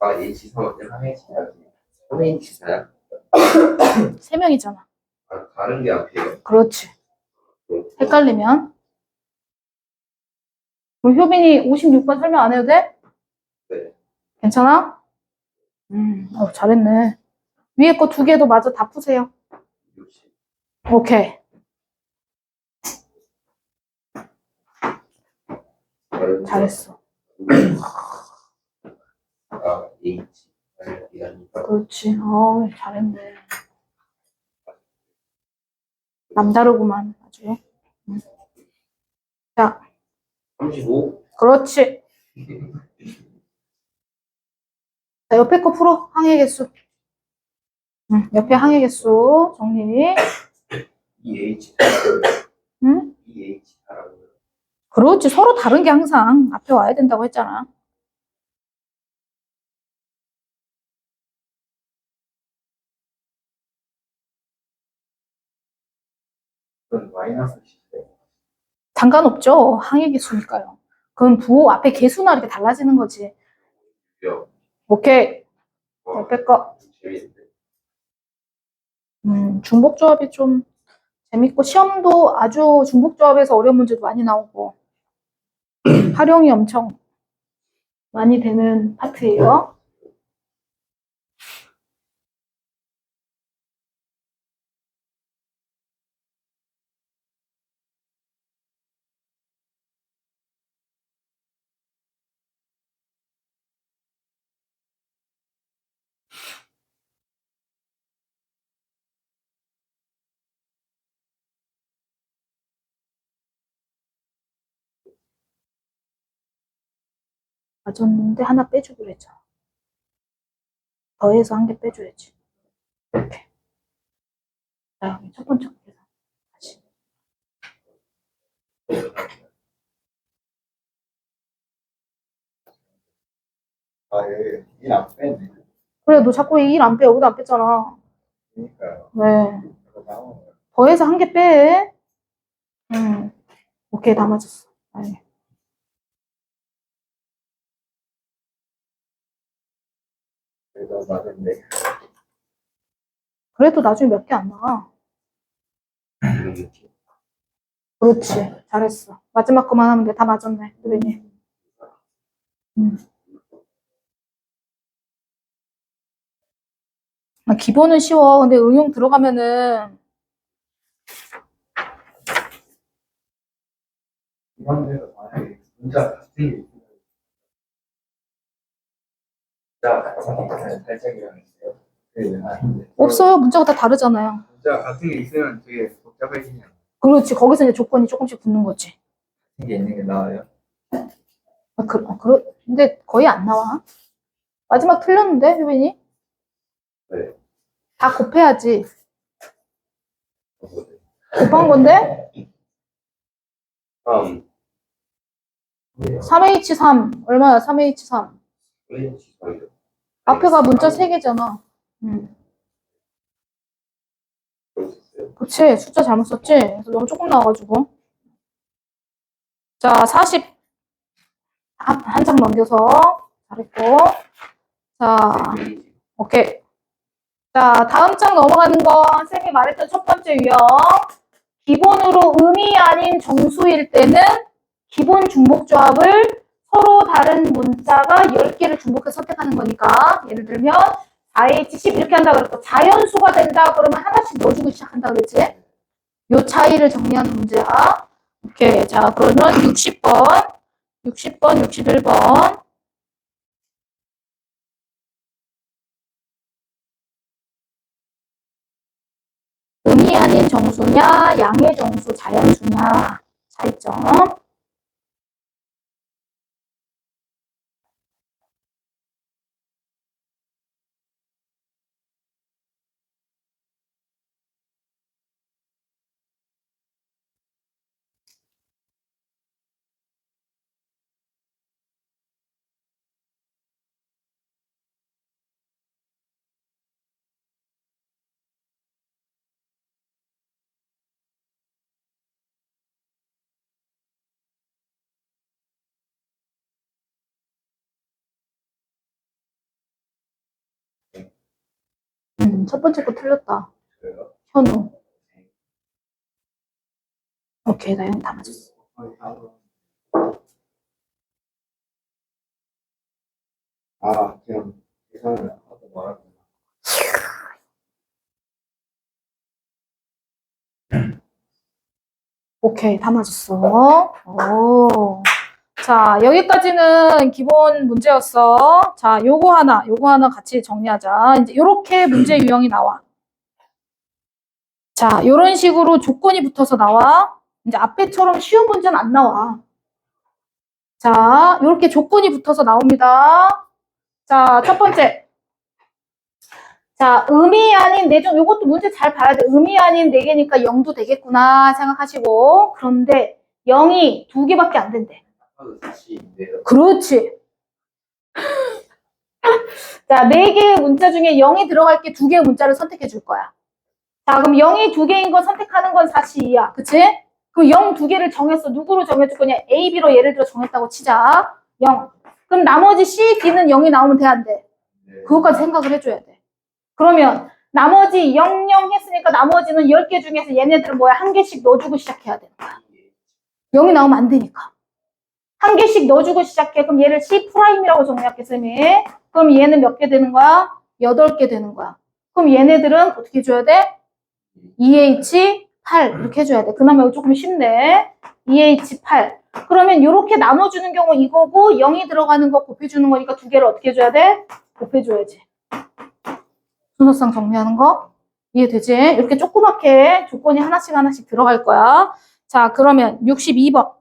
아 H3 3 H사야지 3 H사야? 세 명이잖아. 아 다른 게 앞이에요? 그렇지. 헷갈리면. 그럼 효빈이 56번 설명 안 해도 돼? 네. 괜찮아? 음, 어, 잘했네. 위에 거 두 개도 맞아. 다 푸세요. 60 오케이. 잘했어. 아 H 이라니까 그렇지. 어, 잘했네. 남다르구만. 아주. 음. 자, 35 그렇지. 자, 옆에 거 풀어. 항해 개수. 응, 옆에 항해 개수 정리. EH 응? EH라고 그렇지. 서로 다른 게 항상 앞에 와야 된다고 했잖아. 마이너스 10대 상관 없죠. 항해 개수니까요. 그건 부호 앞에 개수나 이렇게 달라지는 거지. 오케이. 와 옆에 거. 재밌는데 음, 중복조합이 좀 재밌고 시험도 아주 중복조합에서 어려운 문제도 많이 나오고 활용이 엄청 많이 되는 파트예요. 맞았는데 하나 빼주기로 했잖아. 더해서 한 개 빼줘야지. 이렇게. 자, 여기 첫 번째 계산. 다시. 아, 예, 일안 뺐네. 그래, 너 자꾸 1안 빼. 여기도 안 뺐잖아. 그러니까요. 네. 더해서 한 개 빼. 음. 오케이, 다 맞았어. 아니. 그래도 나중에 몇 개 안 나와. 이런 그렇지. 잘했어. 마지막 거만 하면 돼. 다 맞았네. 누빈이. 음. 아, 기본은 쉬워. 근데 응용 들어가면은 이번에도 만약에 문자 같은 게 있으면 자 같은 살짝이랑 있어요. 그게 아닌데. 없어요. 문자가 다 다르잖아요. 문자 같은 게 있으면 되게 복잡해지냐. 그렇지. 거기서 이제 조건이 조금씩 붙는 거지. 같은 게 있는 게 나아요. 아, 그, 아, 그러, 근데 거의 안 나와. 마지막 틀렸는데, 효빈이? 네. 다 곱해야지. 곱한 건데? 다음 3H3. 얼마야, 3H3? 앞에가 문자 3개잖아. 음. 그랬었어요 그치. 숫자 잘못 썼지? 그래서 너무 조금 나와가지고. 자, 40. 한장 넘겨서. 잘했고. 자, 오케이. 자, 다음 장 넘어가는 거, 쌤이 말했던 첫 번째 유형. 기본으로 음이 아닌 정수일 때는 기본 중복 조합을 서로 다른 문자가 10개를 중복해서 선택하는 거니까. 예를 들면, 4H10 이렇게 한다 그랬고, 자연수가 된다 그러면 하나씩 넣어주고 시작한다 그랬지? 요 차이를 정리하는 문제야. 오케이. 자, 그러면 60번, 60번, 61번. 음이 아닌 정수냐, 양의 정수, 자연수냐, 차이점. 음, 첫 번째 거 틀렸다. 그래요? 현우. 오케이, 나형다 맞았어. 아, 그냥 계산을 하고 말았구나. 오케이, 다 맞았어. 오. 자, 여기까지는 기본 문제였어. 자, 요거 하나, 요거 하나 같이 정리하자. 이제 요렇게 문제 유형이 나와. 자, 요런 식으로 조건이 붙어서 나와. 이제 앞에처럼 쉬운 문제는 안 나와. 자, 요렇게 조건이 붙어서 나옵니다. 자, 첫 번째. 자, 의미 아닌 내종, 요것도 문제 잘 봐야 돼. 의미 아닌 4개니까 0도 되겠구나 생각하시고. 그런데 0이 2개밖에 안 된대. 사실인데요. 그렇지. 자, 네 개의 문자 중에 0이 들어갈 게 두 개의 문자를 선택해 줄 거야. 자, 그럼 0이 두 개인 거 선택하는 건 사실이야. 그치? 그럼 0 두 개를 정했어. 누구로 정해줄 거냐? A, B로 예를 들어 정했다고 치자. 0. 그럼 나머지 C, D는 0이 나오면 돼, 안 돼? 네. 그것까지 생각을 해줘야 돼. 그러면 나머지 0, 0 했으니까 나머지는 10개 중에서 얘네들은 뭐야? 한 개씩 넣어주고 시작해야 되는 거야. 0이 나오면 안 되니까. 한 개씩 넣어주고 시작해. 그럼 얘를 C'이라고 정리할게, 쌤이. 그럼 얘는 몇 개 되는 거야? 8개 되는 거야. 그럼 얘네들은 어떻게 해줘야 돼? EH8 이렇게 해줘야 돼. 그나마 조금 쉽네. EH8. 그러면 이렇게 나눠주는 경우 이거고 0이 들어가는 거 곱해주는 거니까 두 개를 어떻게 해줘야 돼? 곱해줘야지. 순서상 정리하는 거 이해되지? 이렇게 조그맣게 조건이 하나씩 하나씩 들어갈 거야. 자, 그러면 62번.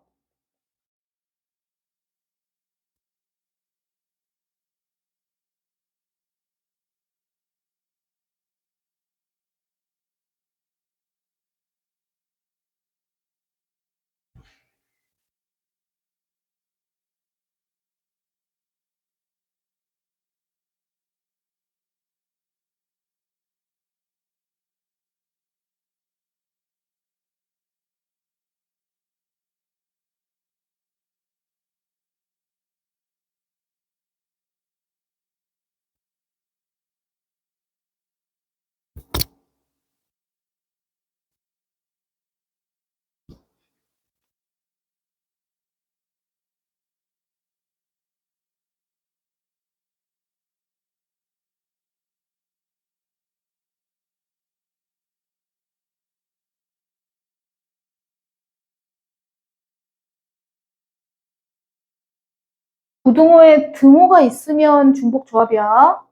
부등호에 등호가 있으면 중복 조합이야.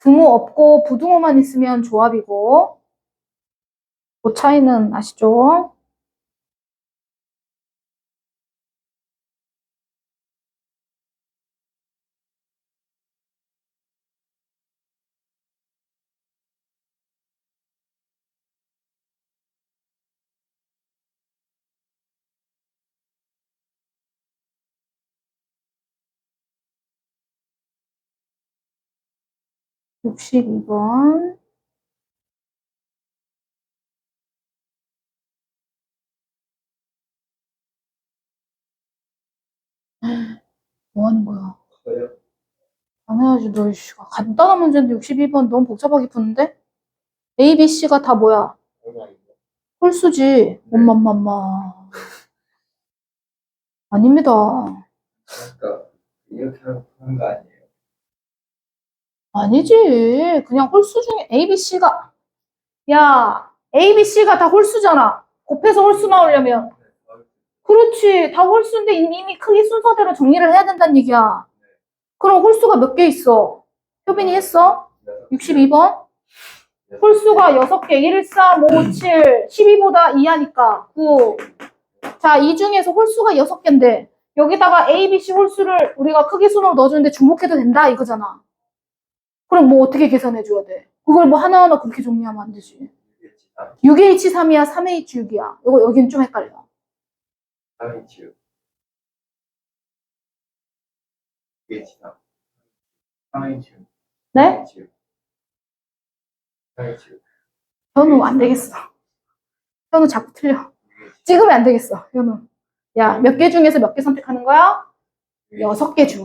등호 없고 부등호만 있으면 조합이고. 그 차이는 아시죠? 육십이 번뭐 하는 거야? 저요? 당연하지, 너, 이씨. 간단한 문제인데 62번 너무 복잡하게 푸는데? A, B, C가 다 뭐야? 홀수지. 엄마엄마엄마. 아닙니다. 그러니까 이렇게 하는 거 아니에요? 아니지. 그냥 홀수 중에 A, B, C가. 야, A, B, C가 다 홀수잖아. 곱해서 홀수 나오려면. 그렇지. 다 홀수인데 이미 크기 순서대로 정리를 해야 된다는 얘기야. 그럼 홀수가 몇 개 있어? 효빈이 했어? 62번? 홀수가 6개. 1, 3, 5, 7. 12보다 2하니까 9. 자, 이 중에서 홀수가 6개인데 여기다가 A, B, C 홀수를 우리가 크기 순으로 넣어주는데 중복해도 된다 이거잖아. 그럼 뭐 어떻게 계산해 줘야 돼? 그걸 뭐 하나하나 그렇게 정리하면 안 되지. 6H3이야, 3H6이야. 이거 여긴 좀 헷갈려. 상이치유. 이게 지나. 상이치유. 네? 상이치유. 현우 안 되겠어. 현우 자꾸 틀려. 찍으면 안 되겠어, 현우. 야, 몇 개 중에서 몇 개 선택하는 거야? 여섯 개 중에.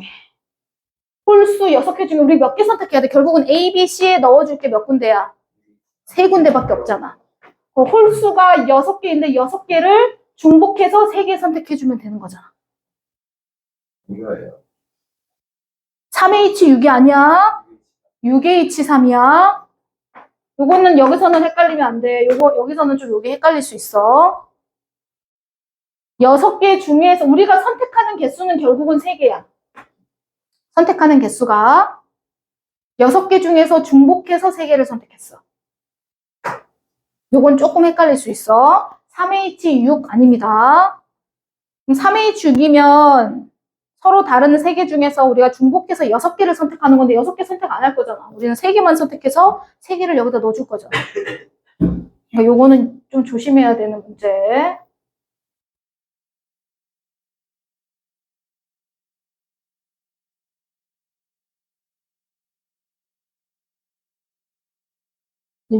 홀수 6개 중에 우리 몇 개 선택해야 돼? 결국은 A, B, C에 넣어줄 게 몇 군데야? 세 군데밖에 없잖아. 그 홀수가 6개인데 6개를 중복해서 3개 선택해주면 되는 거잖아. 이거예요. 3H6이 아니야? 6H3이야? 요거는 여기서는 헷갈리면 안 돼. 요거, 여기서는 좀 요게 헷갈릴 수 있어. 여섯 개 중에서 우리가 선택하는 개수는 결국은 세 개야. 선택하는 개수가 여섯 개 중에서 중복해서 세 개를 선택했어. 요건 조금 헷갈릴 수 있어. 3H6 아닙니다. 그럼 3H6이면 서로 다른 세개 중에서 우리가 중복해서 여섯 개를 선택하는 건데 여섯 개 선택 안 할 거잖아. 우리는 세 개만 선택해서 세 개를 여기다 넣어줄 거잖아. 그러니까 요거는 좀 조심해야 되는 문제.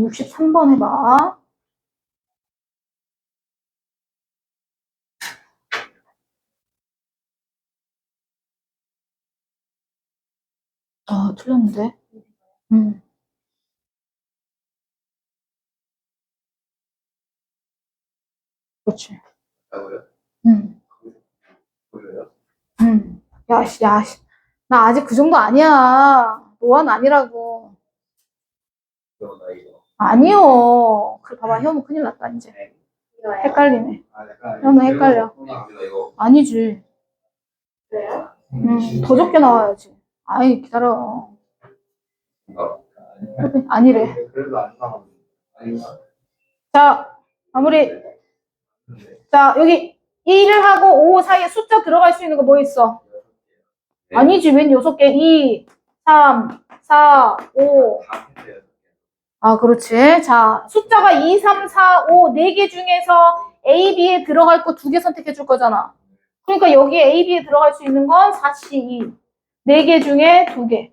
63번 해봐. 아, 틀렸는데. 음. 그렇지. 라고요? 음. 보여요? 음. 야, 씨, 야, 씨. 나 아직 그 정도 아니야. 노안 아니라고. 이거 나 이거. 아니요. 그래, 봐봐. 현우 큰일 났다, 이제. 헷갈리네. 아 약간. 현우 헷갈려. 이거 이거. 아니지. 음, 더 적게 나와야지. 아이, 기다려. 아니래. 아닌가? 자, 마무리. 네. 자, 여기 1을 하고 5 사이에 숫자 들어갈 수 있는 거 뭐 있어? 네. 아니지, 웬 6개? 2, 3, 4, 5. 아, 그렇지. 자, 숫자가 2, 3, 4, 5, 4개 중에서 A, B에 들어갈 거 두 개 선택해 줄 거잖아. 그러니까 여기 A, B에 들어갈 수 있는 건 4, C, 2. 4개 중에 2개.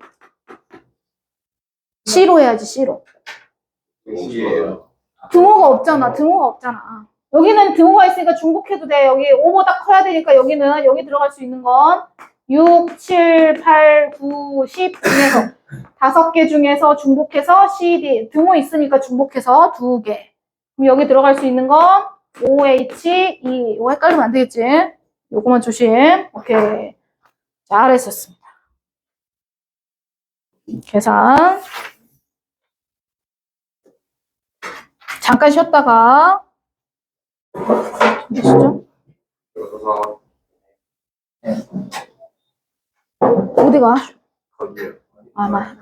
C로 해야지, C로. 이거예요. 등호가 없잖아. 등호가 없잖아. 여기는 등호가 있으니까 중복해도 돼. 여기 5보다 커야 되니까 여기는 여기 들어갈 수 있는 건 6, 7, 8, 9, 10 중에서 다섯 개 중에서 중복해서 C, D 등호 있으니까 중복해서 두 개. 그럼 여기 들어갈 수 있는 건 OH, E. 이거 헷갈리면 안 되겠지? 요거만 조심. 오케이. 잘했었습니다. 계산. 잠깐 쉬었다가 보시죠. 어디가? 거기요. 아, 맞.